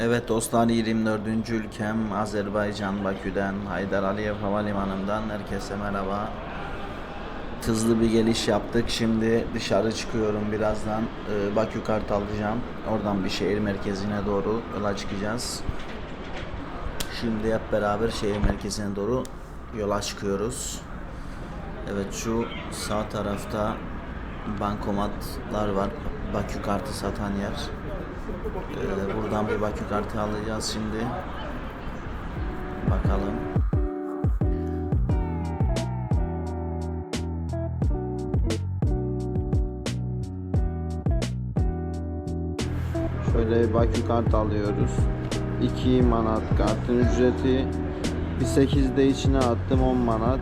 Evet dostlar 24. ülkem Azerbaycan Bakü'den Haydar Aliyev Havalimanı'ndan herkese merhaba. Hızlı bir geliş yaptık. Şimdi dışarı çıkıyorum birazdan. Ee, Bakü kart alacağım. Oradan bir şehir merkezine doğru yola çıkacağız. Şimdi hep beraber şehir merkezine doğru yola çıkıyoruz. Evet şu sağ tarafta bankomatlar var. Bakü kartı satan yer. Ee, buradan bir Bakü kartı alacağız şimdi. Bakalım. Şöyle Bakü kart alıyoruz. 2 manat kartın ücreti. Bir 8 de içine attım 10 manat.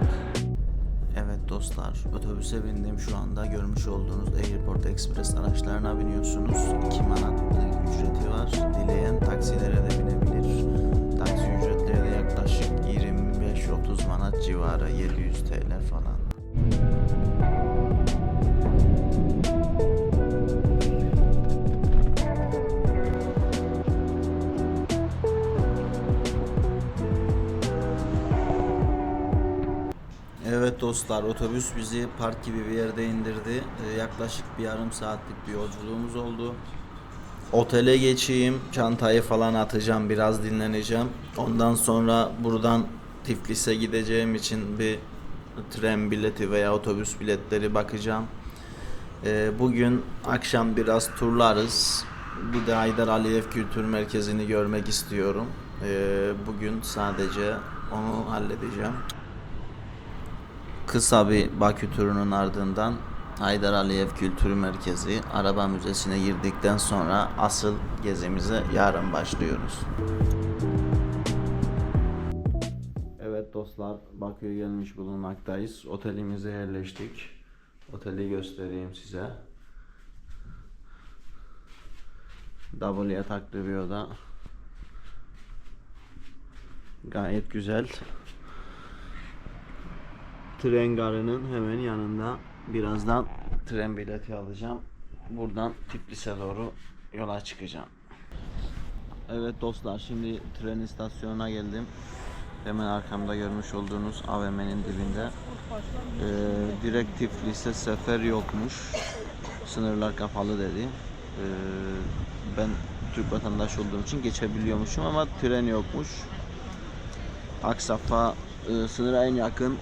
Otobüse bindim şu anda görmüş olduğunuz Airport Express araçlarına biniyorsunuz. 2 manat ücreti var. Dileyen taksilere de binebilir. Taksi ücretleri de yaklaşık 25-30 manat civarı, 700 TL falan. Evet dostlar otobüs bizi park gibi bir yerde indirdi. Ee, yaklaşık bir yarım saatlik bir yolculuğumuz oldu. Otele geçeyim, çantayı falan atacağım, biraz dinleneceğim. Ondan sonra buradan Tiflis'e gideceğim için bir tren bileti veya otobüs biletleri bakacağım. Ee, bugün akşam biraz turlarız. Bir de Haydar Aliyev Kültür Merkezi'ni görmek istiyorum. Ee, bugün sadece onu halledeceğim. Kısa bir Bakü turunun ardından Haydar Aliyev Kültür Merkezi Araba Müzesi'ne girdikten sonra asıl gezimize yarın başlıyoruz. Evet dostlar Bakü'ye gelmiş bulunmaktayız. Otelimize yerleştik. Oteli göstereyim size. Double yataklı bir oda. Gayet güzel. Tren garının hemen yanında. Birazdan tren bileti alacağım. Buradan Tiflis'e doğru yola çıkacağım. Evet dostlar şimdi tren istasyonuna geldim. Hemen arkamda görmüş olduğunuz AVM'nin dibinde. Ee, direkt Tiflis'e sefer yokmuş. Sınırlar kapalı dedi. Ee, ben Türk vatandaşı olduğum için geçebiliyormuşum ama tren yokmuş. Aksafa e, sınıra en yakın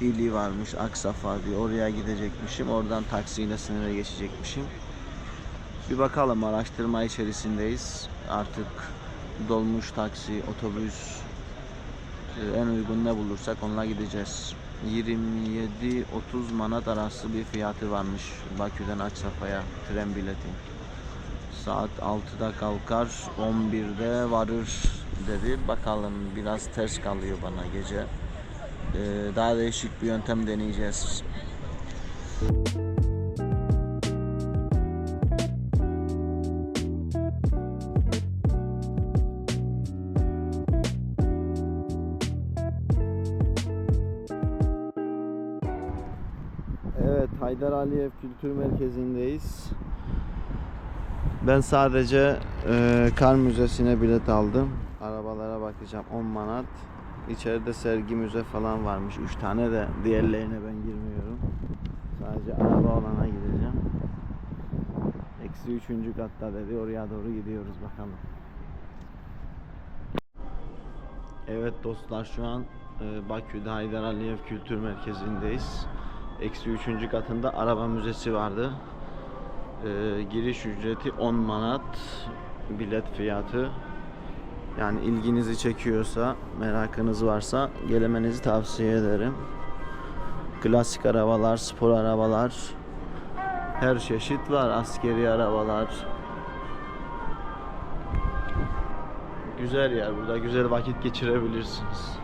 ili varmış Aksafa diye oraya gidecekmişim. Oradan taksiyle sınıra geçecekmişim. Bir bakalım araştırma içerisindeyiz. Artık dolmuş taksi, otobüs e, en uygun ne bulursak onunla gideceğiz. 27-30 manat arası bir fiyatı varmış Bakü'den Aksafa'ya tren bileti. Saat 6'da kalkar, 11'de varır dedi. Bakalım biraz ters kalıyor bana gece. Ee, daha değişik bir yöntem deneyeceğiz. Evet, Haydar Aliyev Kültür Merkezi'ndeyiz. Ben sadece e, kar müzesine bilet aldım. Arabalara bakacağım 10 manat. İçeride sergi müze falan varmış. 3 tane de diğerlerine ben girmiyorum. Sadece araba olana gideceğim. Eksi 3. katta dedi. Oraya doğru gidiyoruz bakalım. Evet dostlar şu an e, Bakü'de Haydar Aliyev Kültür Merkezi'ndeyiz. Eksi 3. katında araba müzesi vardı. E, giriş ücreti 10 manat. Bilet fiyatı yani ilginizi çekiyorsa, merakınız varsa gelemenizi tavsiye ederim. Klasik arabalar, spor arabalar, her çeşit var. Askeri arabalar. Güzel yer. Burada güzel vakit geçirebilirsiniz.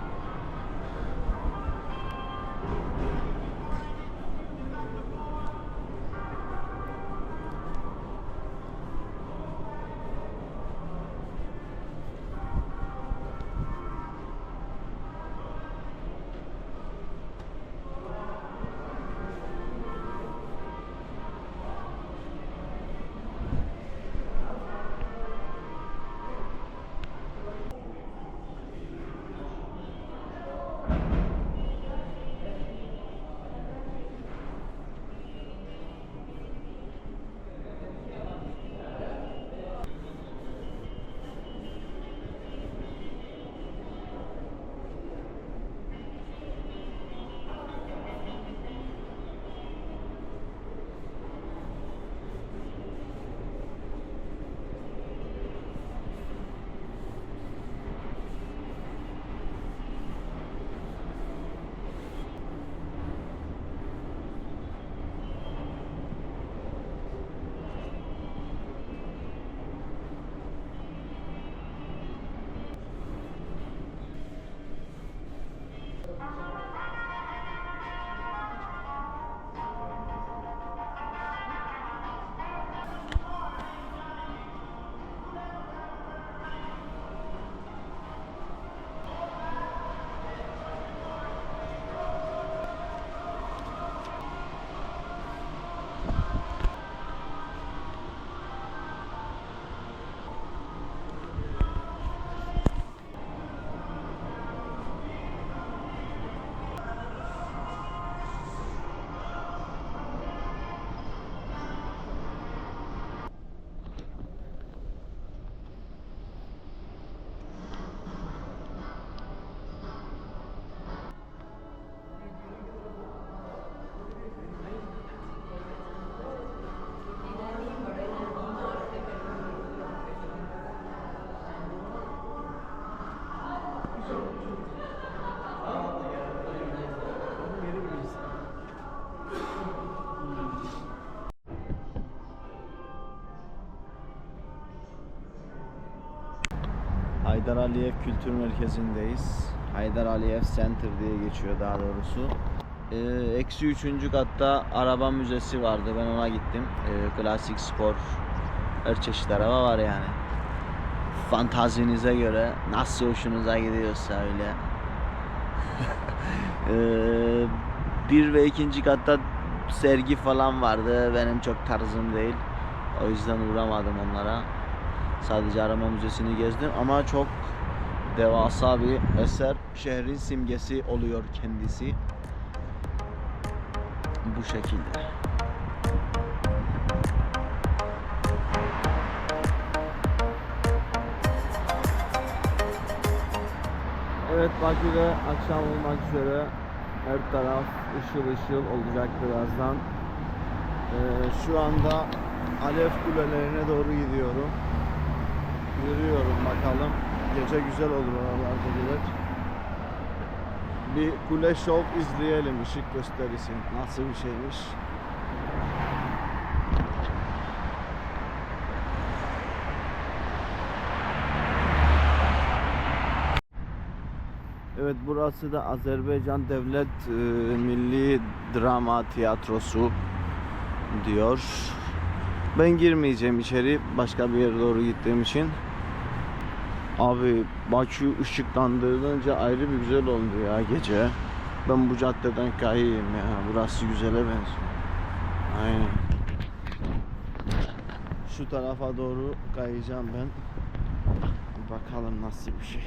Haydar Aliyev Kültür Merkezi'ndeyiz. Haydar Aliyev Center diye geçiyor daha doğrusu. Ee, Eksi üçüncü katta araba müzesi vardı. Ben ona gittim. Ee, klasik spor her çeşit araba var yani. Fantazinize göre nasıl hoşunuza gidiyorsa öyle. Ee, bir ve ikinci katta sergi falan vardı. Benim çok tarzım değil. O yüzden uğramadım onlara. Sadece arama müzesini gezdim ama çok devasa bir eser. Şehrin simgesi oluyor kendisi. Bu şekilde. Evet Bakü'de akşam olmak üzere her taraf ışıl ışıl olacak birazdan. Ee, şu anda Alev Kulelerine doğru gidiyorum. Yürüyorum bakalım. Gece güzel olur oralar geceler. Bir kule şov izleyelim ışık gösterisi. Nasıl bir şeymiş. Evet burası da Azerbaycan Devlet e, Milli Drama Tiyatrosu diyor. Ben girmeyeceğim içeri başka bir yere doğru gittiğim için. Abi Bakü ışıklandırılınca ayrı bir güzel oldu ya gece. Ben bu caddeden kayayım ya. Burası güzele benziyor. Aynen. Şu tarafa doğru kayacağım ben. Bakalım nasıl bir şey.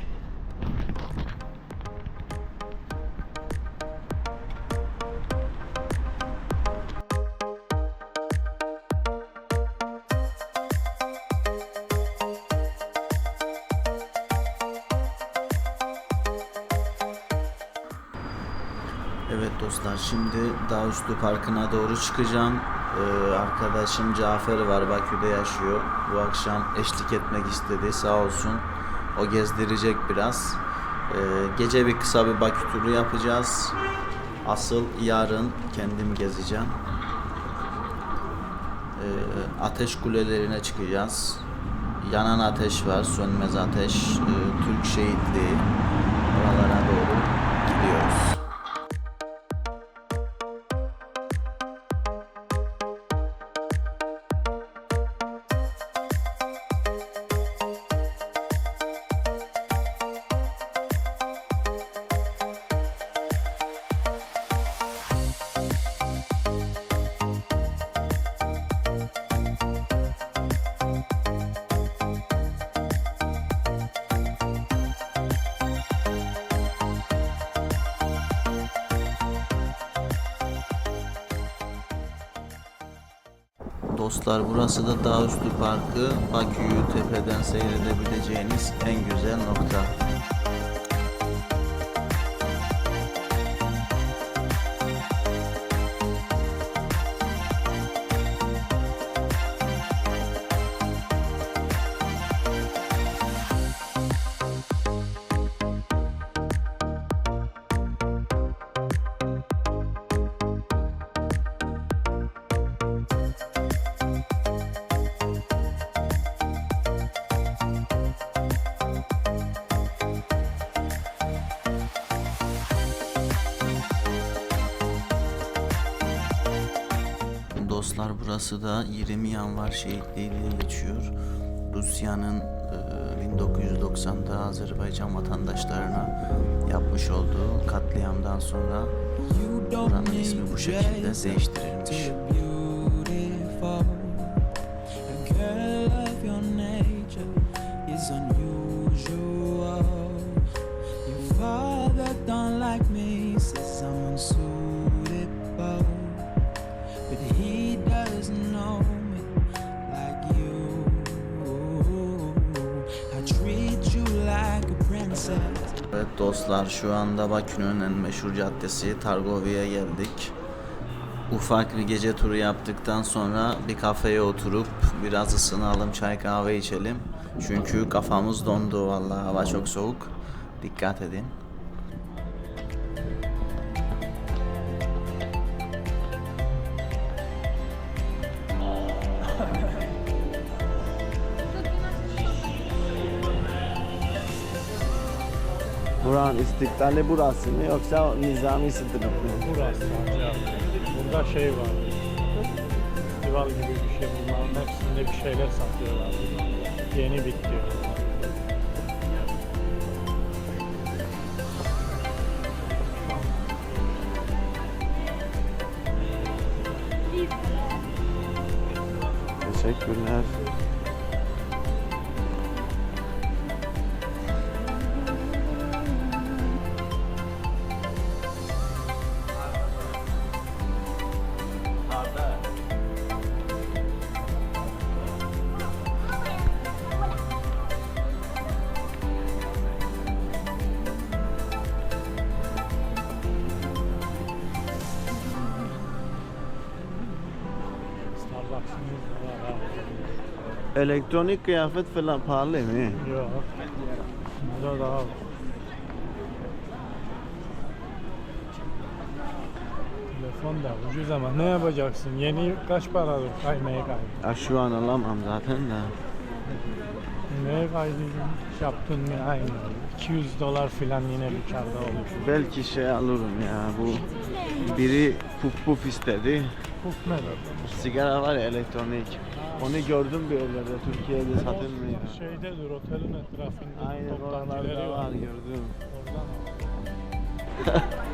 Evet dostlar şimdi Dağüstü Parkı'na doğru çıkacağım. Ee, arkadaşım Cafer var Bakü'de yaşıyor. Bu akşam eşlik etmek istedi sağ olsun. O gezdirecek biraz. Ee, gece bir kısa bir Bakü turu yapacağız. Asıl yarın kendim gezeceğim. Ee, ateş kulelerine çıkacağız. Yanan ateş var, sönmez ateş, ee, Türk şehitliği. Oralara doğru Dostlar burası da Dağüstü Parkı. Bakü'yü tepeden seyredebileceğiniz en güzel nokta. Dostlar burası da 20 Yanvar şehitliği diye geçiyor. Rusya'nın e, 1990'da Azerbaycan vatandaşlarına yapmış olduğu katliamdan sonra buranın ismi bu şekilde değiştirilmiş. unusual. Your father don't like me, says I'm unsuitable. Dostlar şu anda Bakü'nün en meşhur caddesi Targovi'ye geldik. Ufak bir gece turu yaptıktan sonra bir kafeye oturup biraz ısınalım, çay kahve içelim. Çünkü kafamız dondu vallahi hava çok soğuk. Dikkat edin. Buranın istiklali burası mı yoksa nizami sınıf mı? Burası abi. Burada şey var. Festival gibi bir şey. Bunların hepsinde bir şeyler satıyorlar. Yeni bitti. Teşekkürler. Elektronik kıyafet falan pahalı mı? Yok. Burada daha Telefon da ucuz ama ne yapacaksın? Yeni kaç paradır kaymaya kaydı? Ya şu an alamam zaten de. Neye kaydırdın? Yaptın mı aynı. 200 dolar filan yine bir karda olur. Belki şey alırım ya bu biri puf puf istedi. Puf ne? Sigara var ya elektronik. Onu gördüm bir yerlerde Türkiye'de satılmıyor. Şeydedir otelin etrafında Aynen oralarda var. var gördüm. Oradan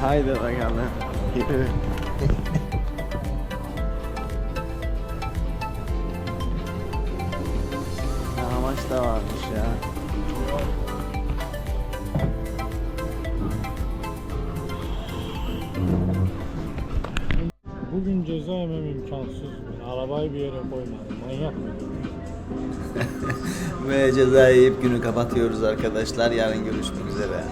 Haydi bakalım. Yürü. Amaç da varmış ya. Bugün ceza yemem imkansız. Arabayı bir yere koymadım. Manyak cezayı yiyip günü kapatıyoruz arkadaşlar. Yarın görüşmek üzere.